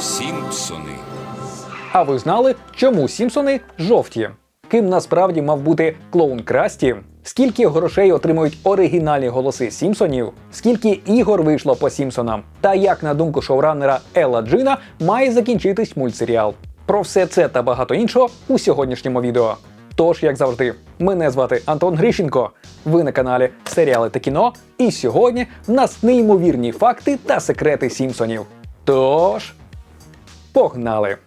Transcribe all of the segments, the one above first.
Сімпсони. А ви знали, чому Сімпсони жовті? Ким насправді мав бути клоун Красті? Скільки грошей отримують оригінальні голоси Сімпсонів? Скільки ігор вийшло по Сімпсонам? Та як, на думку шоураннера Елла Джина, має закінчитись мультсеріал? Про все це та багато іншого у сьогоднішньому відео. Тож, як завжди, мене звати Антон Грищенко. Ви на каналі Серіали та кіно. І сьогодні в нас неймовірні факти та секрети Сімпсонів. Тож, погнали!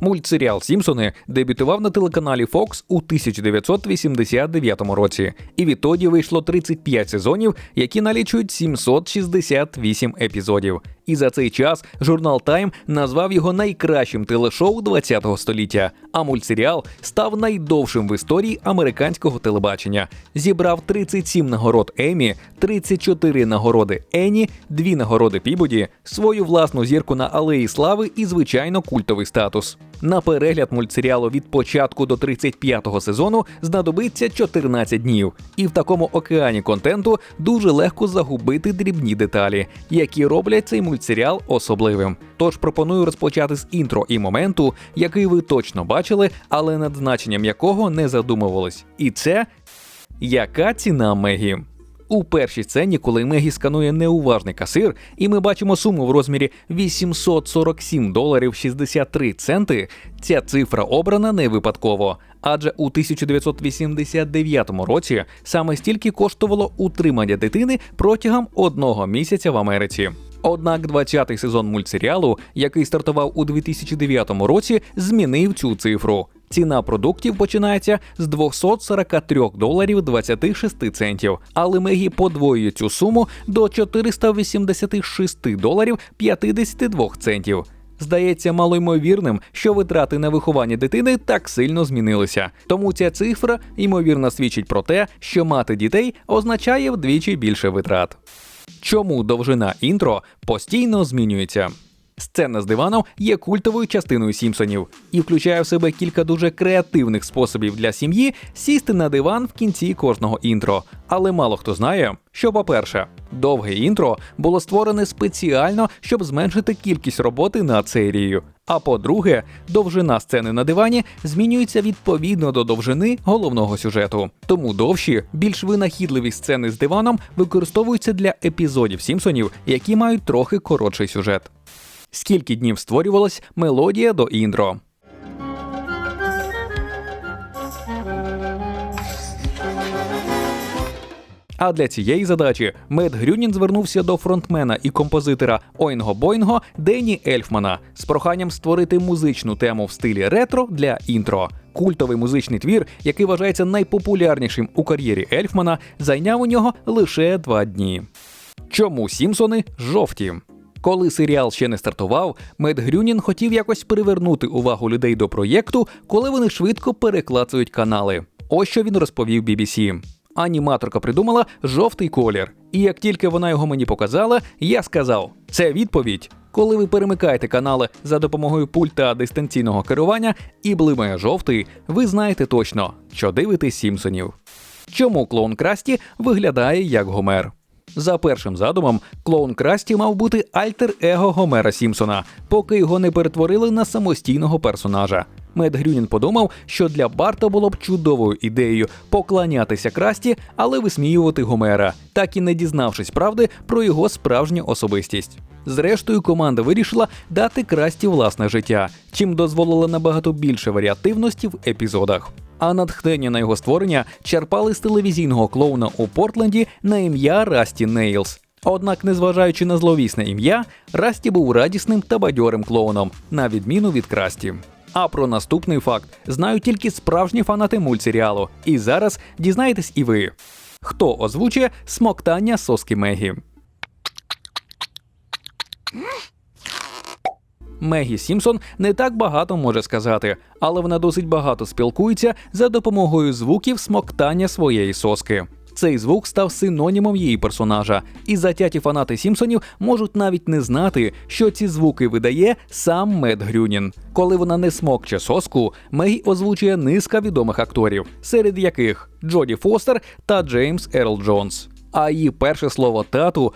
Мультсеріал Сімпсони дебютував на телеканалі Fox у 1989 році, і відтоді вийшло 35 сезонів, які налічують 768 епізодів. І за цей час журнал Time назвав його найкращим телешоу 20-го століття. А мультсеріал став найдовшим в історії американського телебачення. Зібрав 37 нагород Емі, 34 нагороди Ені, 2 нагороди Пібоді, свою власну зірку на алеї слави і звичайно культовий статус. На перегляд мультсеріалу від початку до 35-го сезону знадобиться 14 днів, і в такому океані контенту дуже легко загубити дрібні деталі, які роблять цей мультсеріал особливим. Тож пропоную розпочати з інтро і моменту, який ви точно бачили, але над значенням якого не задумувались. І це яка ціна Мегі? У першій сцені, коли Мегі сканує неуважний касир, і ми бачимо суму в розмірі 847 доларів 63 центи, ця цифра обрана не випадково. Адже у 1989 році саме стільки коштувало утримання дитини протягом одного місяця в Америці. Однак 20-й сезон мультсеріалу, який стартував у 2009 році, змінив цю цифру. Ціна продуктів починається з 243 доларів 26 центів, але Мегі подвоює цю суму до 486 доларів 52 центів. Здається малоймовірним, що витрати на виховання дитини так сильно змінилися. Тому ця цифра ймовірно свідчить про те, що мати дітей означає вдвічі більше витрат. Чому довжина інтро постійно змінюється? Сцена з диваном є культовою частиною Сімпсонів і включає в себе кілька дуже креативних способів для сім'ї сісти на диван в кінці кожного інтро. Але мало хто знає, що, по-перше, довге інтро було створене спеціально, щоб зменшити кількість роботи над серією. А по-друге, довжина сцени на дивані змінюється відповідно до довжини головного сюжету. Тому довші, більш винахідливі сцени з диваном використовуються для епізодів Сімпсонів, які мають трохи коротший сюжет. Скільки днів створювалась мелодія до інтро? А для цієї задачі Мед Грюнін звернувся до фронтмена і композитора Ойнго Бойнго Дені Ельфмана з проханням створити музичну тему в стилі ретро для інтро. Культовий музичний твір, який вважається найпопулярнішим у кар'єрі Ельфмана, зайняв у нього лише два дні. Чому Сімпсони жовті? Коли серіал ще не стартував, Мед Грюнін хотів якось привернути увагу людей до проєкту, коли вони швидко переклацують канали. Ось що він розповів BBC. Аніматорка придумала жовтий колір, і як тільки вона його мені показала, я сказав: це відповідь. Коли ви перемикаєте канали за допомогою пульта дистанційного керування і блимає жовтий, ви знаєте точно, що дивитесь Сімпсонів. Чому клоун Красті виглядає як Гомер? За першим задумом, клоун Красті мав бути альтер-его Гомера Сімпсона, поки його не перетворили на самостійного персонажа. Мед Грюнін подумав, що для Барта було б чудовою ідеєю поклонятися Красті, але висміювати Гомера, так і не дізнавшись правди про його справжню особистість. Зрештою, команда вирішила дати Красті власне життя, чим дозволила набагато більше варіативності в епізодах. А натхнення на його створення черпали з телевізійного клоуна у Портленді на ім'я Расті Нейлс. Однак, незважаючи на зловісне ім'я, Расті був радісним та бадьорим клоуном, на відміну від Красті. А про наступний факт знають тільки справжні фанати мультсеріалу. І зараз дізнаєтесь і ви. Хто озвучує смоктання соски Мегі? Мегі Сімпсон не так багато може сказати, але вона досить багато спілкується за допомогою звуків смоктання своєї соски. Цей звук став синонімом її персонажа, і затяті фанати Сімпсонів можуть навіть не знати, що ці звуки видає сам Мед Грюнін. Коли вона не смокче соску, Мегі озвучує низка відомих акторів, серед яких Джоді Фостер та Джеймс Ерл Джонс. А її перше слово тату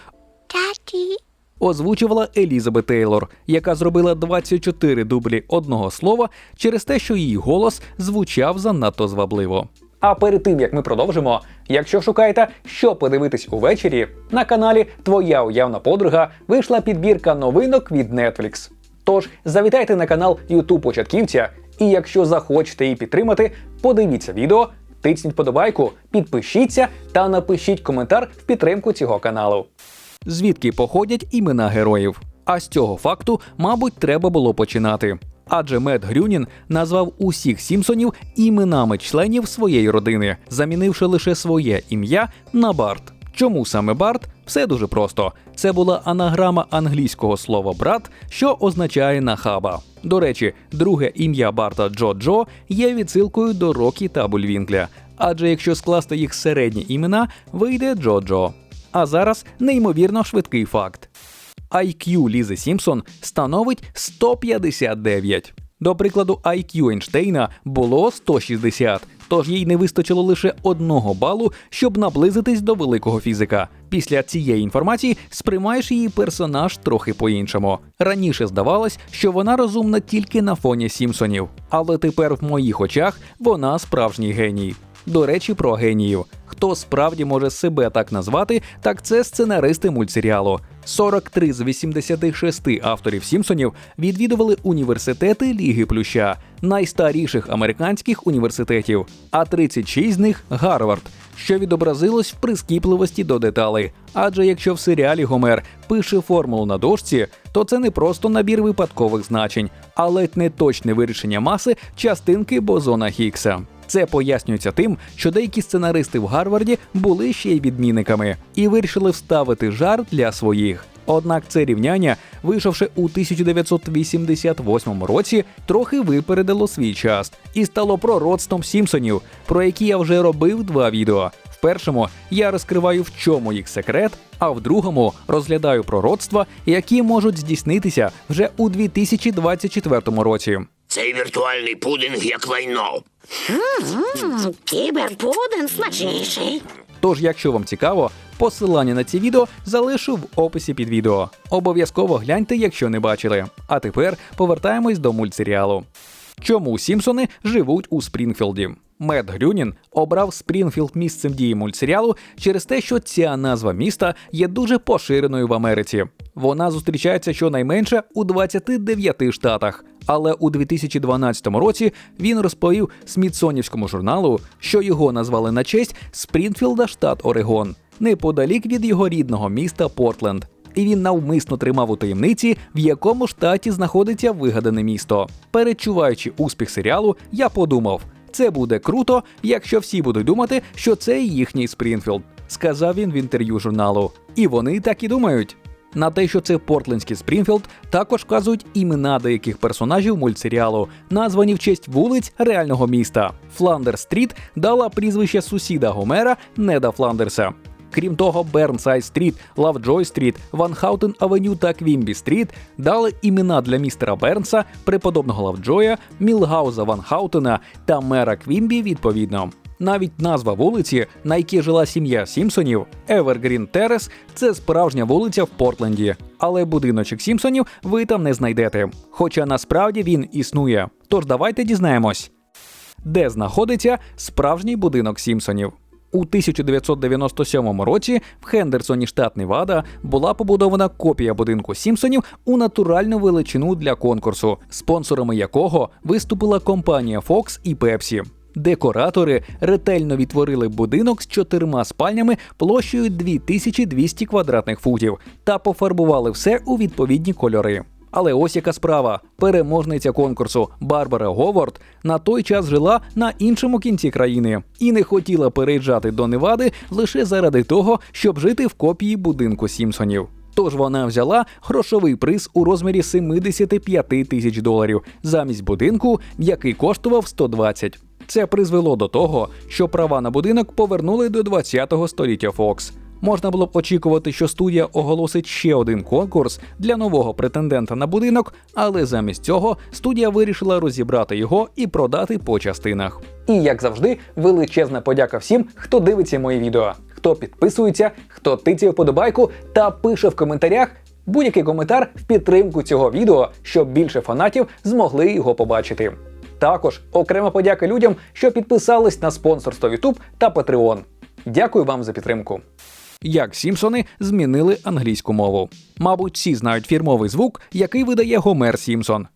Daddy. Озвучувала Елізабет Тейлор, яка зробила 24 дублі одного слова через те, що її голос звучав занадто звабливо. А перед тим як ми продовжимо, якщо шукаєте, що подивитись увечері, на каналі Твоя уявна подруга вийшла підбірка новинок від Netflix. Тож завітайте на канал YouTube Початківця, і якщо захочете її підтримати, подивіться відео, тисніть подобайку, підпишіться та напишіть коментар в підтримку цього каналу. Звідки походять імена героїв? А з цього факту, мабуть, треба було починати. Адже Мед Грюнін назвав усіх Сімпсонів іменами членів своєї родини, замінивши лише своє ім'я на Барт. Чому саме Барт? Все дуже просто. Це була анаграма англійського слова брат, що означає нахаба. До речі, друге ім'я Барта Джо Джо є відсилкою до Рокі та Бульвінкля. Адже якщо скласти їх середні імена, вийде Джо Джо. А зараз неймовірно швидкий факт. IQ Лізи Сімпсон становить 159. До прикладу, IQ Ейнштейна було 160, тож їй не вистачило лише одного балу, щоб наблизитись до великого фізика. Після цієї інформації сприймаєш її персонаж трохи по-іншому. Раніше здавалось, що вона розумна тільки на фоні Сімпсонів, але тепер в моїх очах вона справжній геній. До речі, про геніїв. Хто справді може себе так назвати, так це сценаристи мультсеріалу. 43 з 86 авторів Сімпсонів відвідували університети Ліги Плюща, найстаріших американських університетів, а 36 з них Гарвард, що відобразилось в прискіпливості до деталей. Адже якщо в серіалі Гомер пише формулу на дошці, то це не просто набір випадкових значень, а ледь не точне вирішення маси частинки бозона Хіггса. Це пояснюється тим, що деякі сценаристи в Гарварді були ще й відмінниками і вирішили вставити жарт для своїх. Однак це рівняння, вийшовши у 1988 році, трохи випередило свій час і стало пророцтвом Сімпсонів, про які я вже робив два відео. В першому я розкриваю, в чому їх секрет, а в другому розглядаю пророцтва, які можуть здійснитися вже у 2024 році. Цей віртуальний пудинг як лайно. Кіберпудинг смачніший. Тож, якщо вам цікаво, посилання на ці відео залишу в описі під відео. Обов'язково гляньте, якщо не бачили. А тепер повертаємось до мультсеріалу. Чому Сімпсони живуть у Спрінгфілді? Мед Грюнін обрав Спрінгфілд місцем дії мультсеріалу через те, що ця назва міста є дуже поширеною в Америці. Вона зустрічається щонайменше у 29 штатах. Але у 2012 році він розповів Смітсонівському журналу, що його назвали на честь Спрінфілда, штат Орегон, неподалік від його рідного міста Портленд. І він навмисно тримав у таємниці, в якому штаті знаходиться вигадане місто. Перечуваючи успіх серіалу, я подумав: це буде круто, якщо всі будуть думати, що це їхній Спрінфілд, сказав він в інтерв'ю журналу. І вони так і думають. На те, що це Портлендський Спрінфілд, також вказують імена деяких персонажів мультсеріалу, названі в честь вулиць реального міста. Фландер Стріт дала прізвище сусіда Гомера Неда Фландерса. Крім того, Бернсайд Стріт, Лавджой Стріт, Ван Хаутен Авеню та Квімбі Стріт дали імена для містера Бернса, преподобного Лавджоя, Мілгауза Ван Хаутена та мера Квімбі відповідно. Навіть назва вулиці, на якій жила сім'я Сімпсонів, Евергрін Терес, це справжня вулиця в Портленді. Але будиночок Сімпсонів ви там не знайдете. Хоча насправді він існує. Тож давайте дізнаємось, де знаходиться справжній будинок Сімпсонів. У 1997 році в Хендерсоні, штат Невада, була побудована копія будинку Сімпсонів у натуральну величину для конкурсу, спонсорами якого виступила компанія Fox і Pepsi. Декоратори ретельно відтворили будинок з чотирма спальнями площею 2200 квадратних футів та пофарбували все у відповідні кольори. Але ось яка справа: переможниця конкурсу Барбара Говард на той час жила на іншому кінці країни і не хотіла переїжджати до Невади лише заради того, щоб жити в копії будинку Сімпсонів. Тож вона взяла грошовий приз у розмірі 75 тисяч доларів замість будинку, який коштував 120. Це призвело до того, що права на будинок повернули до 20-го століття Fox. Можна було б очікувати, що студія оголосить ще один конкурс для нового претендента на будинок, але замість цього студія вирішила розібрати його і продати по частинах. І як завжди, величезна подяка всім, хто дивиться мої відео, хто підписується, хто тицяє вподобайку та пише в коментарях Будь-який коментар в підтримку цього відео, щоб більше фанатів змогли його побачити. Також окрема подяка людям, що підписались на спонсорство YouTube та Patreon. Дякую вам за підтримку. Як Сімпсони змінили англійську мову. Мабуть, всі знають фірмовий звук, який видає Гомер Сімпсон.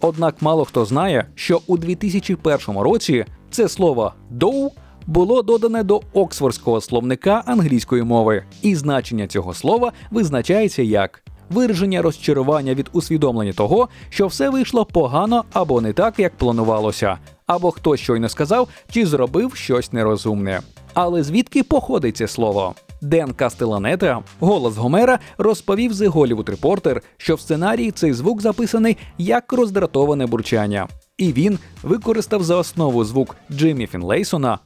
Однак мало хто знає, що у 2001 році це слово «доу» було додане до Оксфордського словника англійської мови, і значення цього слова визначається як вираження розчарування від усвідомлення того, що все вийшло погано або не так, як планувалося, або хтось щойно сказав чи зробив щось нерозумне. Але звідки походить це слово? Ден Кастеланета, голос Гомера, розповів The Hollywood Reporter, що в сценарії цей звук записаний як роздратоване бурчання. І він використав за основу звук Джиммі Фінлейсона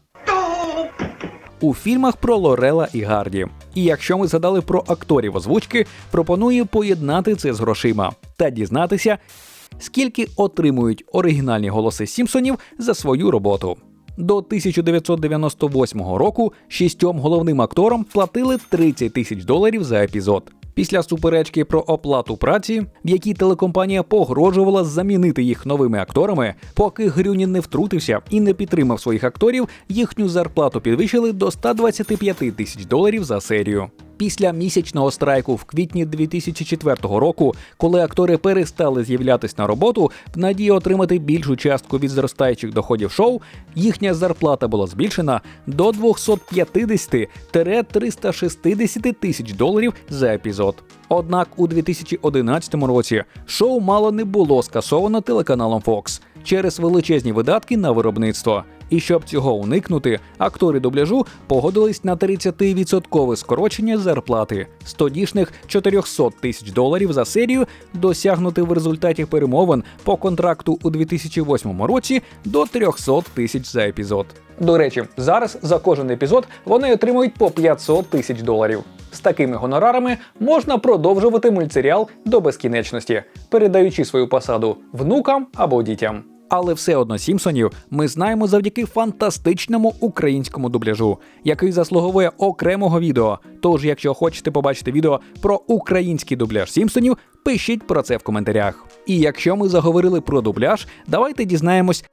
у фільмах про Лорела і Гарді. І якщо ми згадали про акторів озвучки, пропоную поєднати це з грошима та дізнатися, скільки отримують оригінальні голоси Сімпсонів за свою роботу. До 1998 року шістьом головним акторам платили 30 тисяч доларів за епізод. Після суперечки про оплату праці, в якій телекомпанія погрожувала замінити їх новими акторами, поки Грюнін не втрутився і не підтримав своїх акторів, їхню зарплату підвищили до 125 тисяч доларів за серію. Після місячного страйку в квітні 2004 року, коли актори перестали з'являтись на роботу в надії отримати більшу частку від зростаючих доходів шоу, їхня зарплата була збільшена до 250-360 тисяч доларів за епізод. Однак у 2011 році шоу мало не було скасовано телеканалом Fox через величезні видатки на виробництво. І щоб цього уникнути, актори дубляжу погодились на 30% скорочення зарплати з тодішніх 400 тисяч доларів за серію, досягнути в результаті перемовин по контракту у 2008 році до 300 тисяч за епізод. До речі, зараз за кожен епізод вони отримують по 500 тисяч доларів. З такими гонорарами можна продовжувати мультсеріал до безкінечності, передаючи свою посаду внукам або дітям. Але все одно Сімпсонів ми знаємо завдяки фантастичному українському дубляжу, який заслуговує окремого відео. Тож, якщо хочете побачити відео про український дубляж Сімпсонів, пишіть про це в коментарях. І якщо ми заговорили про дубляж, давайте дізнаємось,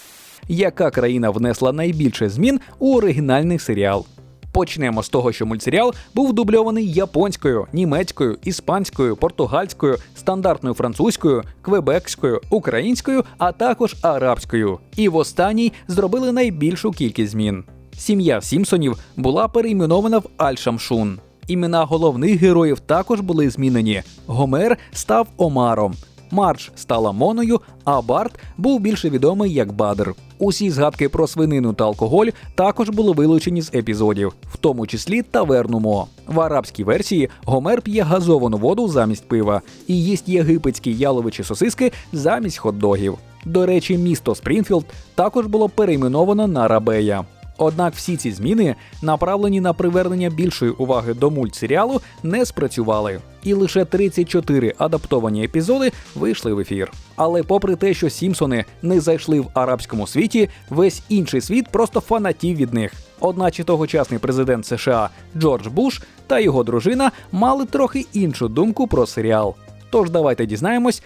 яка країна внесла найбільше змін у оригінальний серіал. Почнемо з того, що мультсеріал був дубльований японською, німецькою, іспанською, португальською, стандартною французькою, квебекською, українською, а також арабською. І в останній зробили найбільшу кількість змін. Сім'я Сімпсонів була перейменована в Аль-Шамшун. Імена головних героїв також були змінені. Гомер став Омаром. Марч стала Моною, а Барт був більше відомий як Бадр. Усі згадки про свинину та алкоголь також були вилучені з епізодів, в тому числі таверну Мо. В арабській версії Гомер п'є газовану воду замість пива і їсть єгипетські яловичі сосиски замість хот-догів. До речі, місто Спрінфілд також було перейменовано на Рабея. Однак всі ці зміни, направлені на привернення більшої уваги до мультсеріалу, не спрацювали. І лише 34 адаптовані епізоди вийшли в ефір. Але попри те, що Сімпсони не зайшли в арабському світі, весь інший світ просто фанатів від них. Одначе тогочасний президент США Джордж Буш та його дружина мали трохи іншу думку про серіал. Тож давайте дізнаємось,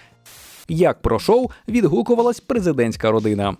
як про шоу відгукувалась президентська родина.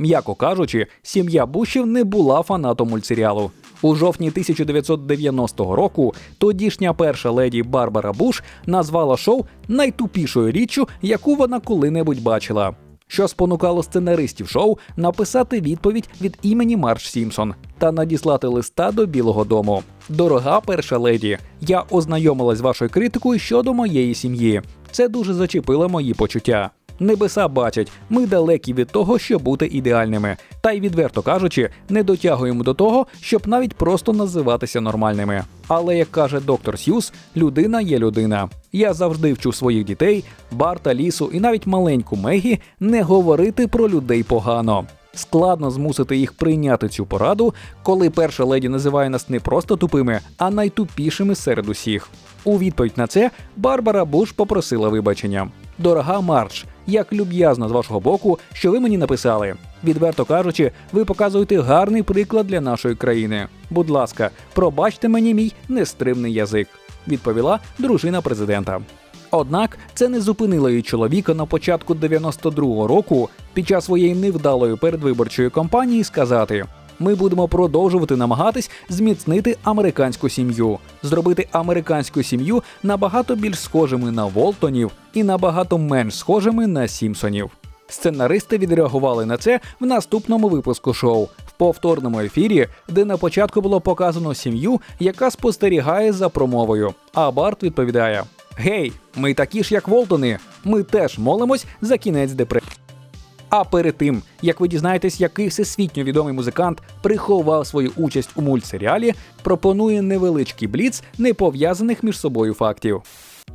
М'яко кажучи, сім'я Бушів не була фанатом мультсеріалу. У жовтні 1990 року тодішня перша леді Барбара Буш назвала шоу найтупішою річчю, яку вона коли-небудь бачила. Що спонукало сценаристів шоу написати відповідь від імені Марш Сімпсон та надіслати листа до Білого Дому. Дорога перша леді, я ознайомилась з вашою критикою щодо моєї сім'ї. Це дуже зачепило мої почуття. Небеса бачать, ми далекі від того, щоб бути ідеальними. Та й відверто кажучи, не дотягуємо до того, щоб навіть просто називатися нормальними. Але як каже доктор Сьюз, людина є людина. Я завжди вчу своїх дітей, Барта, лісу і навіть маленьку Мегі не говорити про людей погано. Складно змусити їх прийняти цю пораду, коли перша леді називає нас не просто тупими, а найтупішими серед усіх. У відповідь на це Барбара Буш попросила вибачення. Дорога Марч, як люб'язно з вашого боку, що ви мені написали. Відверто кажучи, ви показуєте гарний приклад для нашої країни. Будь ласка, пробачте мені мій нестримний язик, відповіла дружина президента. Однак це не зупинило її чоловіка на початку 92-го року під час своєї невдалої передвиборчої кампанії сказати: ми будемо продовжувати намагатись зміцнити американську сім'ю, зробити американську сім'ю набагато більш схожими на Волтонів і набагато менш схожими на Сімпсонів. Сценаристи відреагували на це в наступному випуску шоу в повторному ефірі, де на початку було показано сім'ю, яка спостерігає за промовою. А Барт відповідає: Гей, ми такі ж, як Волтони. Ми теж молимось за кінець депресії. А перед тим, як ви дізнаєтесь, який всесвітньо відомий музикант приховав свою участь у мультсеріалі, пропонує невеличкий бліц непов'язаних між собою фактів.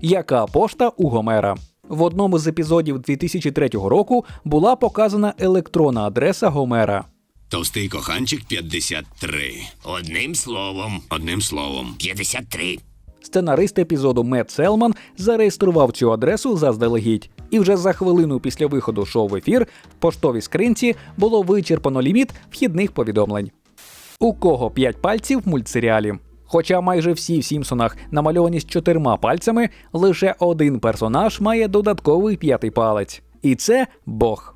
Яка пошта у Гомера? В одному з епізодів 2003 року була показана електронна адреса Гомера. Товстий коханчик 53. Одним словом, Одним словом. 53. Сценарист епізоду Мет Селман зареєстрував цю адресу заздалегідь, і вже за хвилину після виходу шоу в ефір в поштовій скринці було вичерпано ліміт вхідних повідомлень. У кого п'ять пальців в мультсеріалі? Хоча майже всі в Сімпсонах намальовані з чотирма пальцями, лише один персонаж має додатковий п'ятий палець, і це Бог.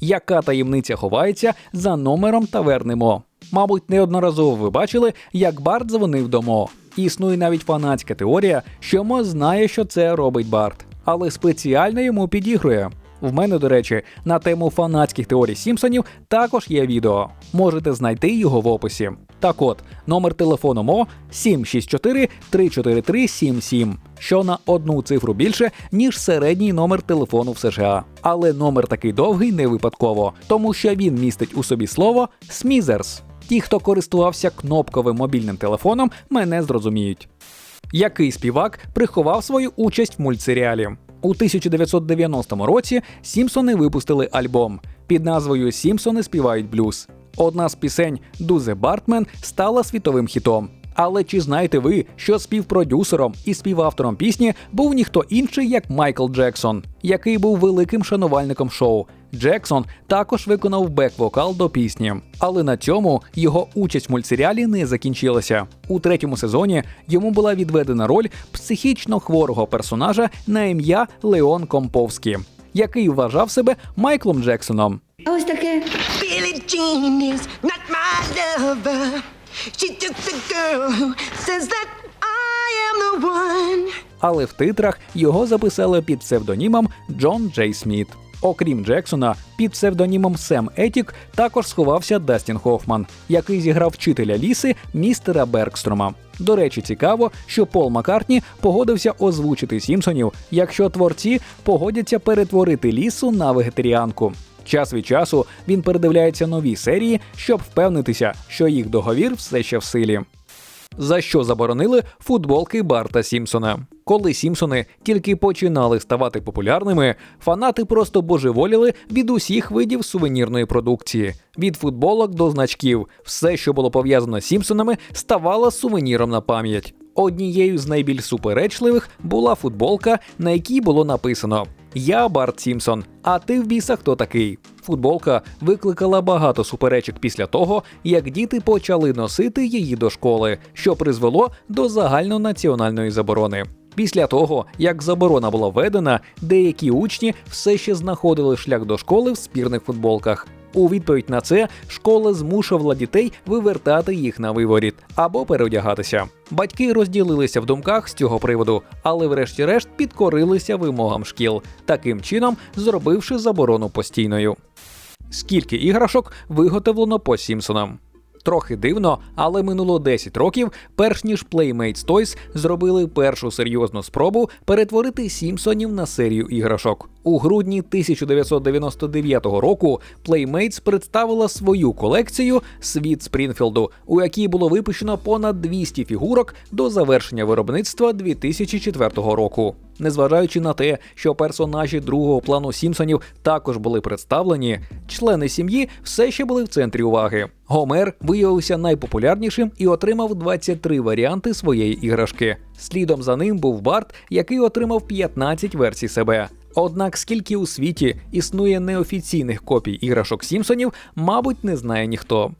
Яка таємниця ховається за номером таверни Мо? Мабуть, неодноразово ви бачили, як Барт дзвонив до Мо. Існує навіть фанатська теорія, що Мо знає, що це робить Барт, але спеціально йому підігрує. В мене, до речі, на тему фанатських теорій Сімпсонів також є відео. Можете знайти його в описі. Так от, номер телефону МО 764 343 77, що на одну цифру більше, ніж середній номер телефону в США. Але номер такий довгий не випадково, тому що він містить у собі слово Смізерс. Ті, хто користувався кнопковим мобільним телефоном, мене зрозуміють. Який співак приховав свою участь в мультсеріалі? У 1990 році Сімпсони випустили альбом під назвою Сімпсони співають блюз. Одна з пісень Дузе Бартмен стала світовим хітом. Але чи знаєте ви, що співпродюсером і співавтором пісні був ніхто інший, як Майкл Джексон, який був великим шанувальником шоу? Джексон також виконав бек-вокал до пісні, але на цьому його участь в мультсеріалі не закінчилася. У третьому сезоні йому була відведена роль психічно хворого персонажа на ім'я Леон Комповський, який вважав себе Майклом Джексоном. Ось таке. Але в титрах його записали під псевдонімом Джон Джей Сміт. Окрім Джексона, під псевдонімом Сем Етік також сховався Дастін Хофман, який зіграв вчителя ліси містера Бергстрома. До речі, цікаво, що Пол Маккартні погодився озвучити Сімпсонів, якщо творці погодяться перетворити лісу на вегетаріанку. Час від часу він передивляється нові серії, щоб впевнитися, що їх договір все ще в силі за що заборонили футболки Барта Сімпсона. Коли Сімпсони тільки починали ставати популярними, фанати просто божеволіли від усіх видів сувенірної продукції. Від футболок до значків, все, що було пов'язано з Сімпсонами, ставало сувеніром на пам'ять. Однією з найбільш суперечливих була футболка, на якій було написано Я Барт Сімсон. а ти в біса хто такий? Футболка викликала багато суперечок після того, як діти почали носити її до школи, що призвело до загальнонаціональної заборони. Після того, як заборона була введена, деякі учні все ще знаходили шлях до школи в спірних футболках. У відповідь на це школа змушувала дітей вивертати їх на виворіт або переодягатися. Батьки розділилися в думках з цього приводу, але врешті-решт підкорилися вимогам шкіл, таким чином зробивши заборону постійною. Скільки іграшок виготовлено по Сімпсонам? Трохи дивно, але минуло 10 років, перш ніж Playmates Toys зробили першу серйозну спробу перетворити Сімпсонів на серію іграшок. У грудні 1999 року Playmates представила свою колекцію Світ Спрінфілду, у якій було випущено понад 200 фігурок до завершення виробництва 2004 року. Незважаючи на те, що персонажі другого плану Сімпсонів також були представлені, члени сім'ї все ще були в центрі уваги. Гомер виявився найпопулярнішим і отримав 23 варіанти своєї іграшки. Слідом за ним був Барт, який отримав 15 версій себе. Однак скільки у світі існує неофіційних копій іграшок Сімпсонів, мабуть, не знає ніхто.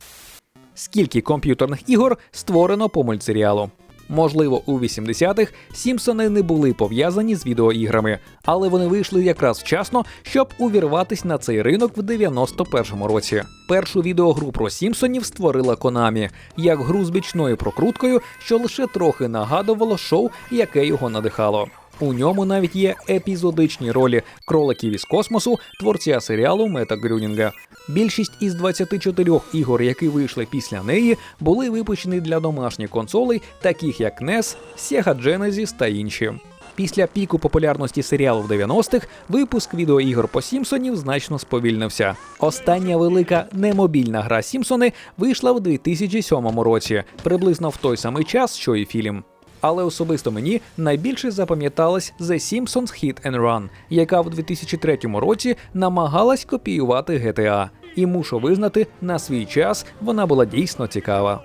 Скільки комп'ютерних ігор створено по мультсеріалу? Можливо, у 80-х Сімпсони не були пов'язані з відеоіграми, але вони вийшли якраз вчасно, щоб увірватись на цей ринок в 91-му році. Першу відеогру про Сімпсонів створила Konami, як гру з бічною прокруткою, що лише трохи нагадувало шоу, яке його надихало. У ньому навіть є епізодичні ролі кроликів із космосу, творця серіалу Мета Грюнінга. Більшість із 24 ігор, які вийшли після неї, були випущені для домашніх консолей, таких як NES, Sega Genesis та інші. Після піку популярності серіалу в 90-х випуск відеоігор по Сімпсонів значно сповільнився. Остання велика немобільна гра Сімпсони вийшла в 2007 році, приблизно в той самий час, що і фільм. Але особисто мені найбільше запам'яталась The Simpsons Hit and Run, яка в 2003 році намагалась копіювати GTA. І мушу визнати, на свій час вона була дійсно цікава.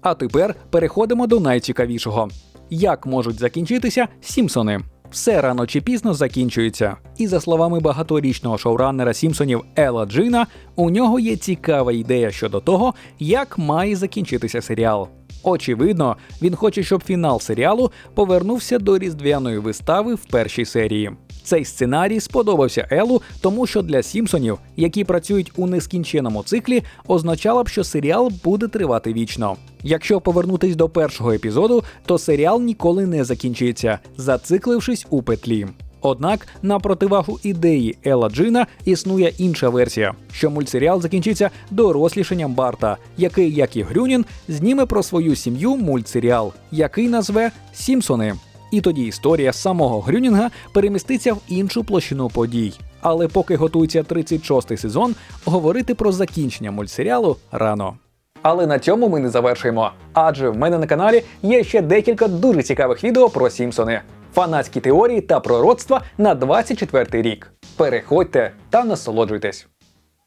А тепер переходимо до найцікавішого: як можуть закінчитися Сімпсони? Все рано чи пізно закінчується. І за словами багаторічного шоураннера Сімпсонів Ела Джина, у нього є цікава ідея щодо того, як має закінчитися серіал. Очевидно, він хоче, щоб фінал серіалу повернувся до різдвяної вистави в першій серії. Цей сценарій сподобався Елу, тому що для Сімпсонів, які працюють у нескінченому циклі, означало б, що серіал буде тривати вічно. Якщо повернутись до першого епізоду, то серіал ніколи не закінчиться, зациклившись у петлі. Однак на противагу ідеї Ела Джина існує інша версія, що мультсеріал закінчиться дорослішанням Барта, який, як і Грюнін, зніме про свою сім'ю мультсеріал, який назве Сімпсони. І тоді історія самого Грюнінга переміститься в іншу площину подій. Але поки готується 36-й сезон, говорити про закінчення мультсеріалу рано. Але на цьому ми не завершуємо. Адже в мене на каналі є ще декілька дуже цікавих відео про Сімпсони, фанатські теорії та пророцтва на 24-й рік. Переходьте та насолоджуйтесь.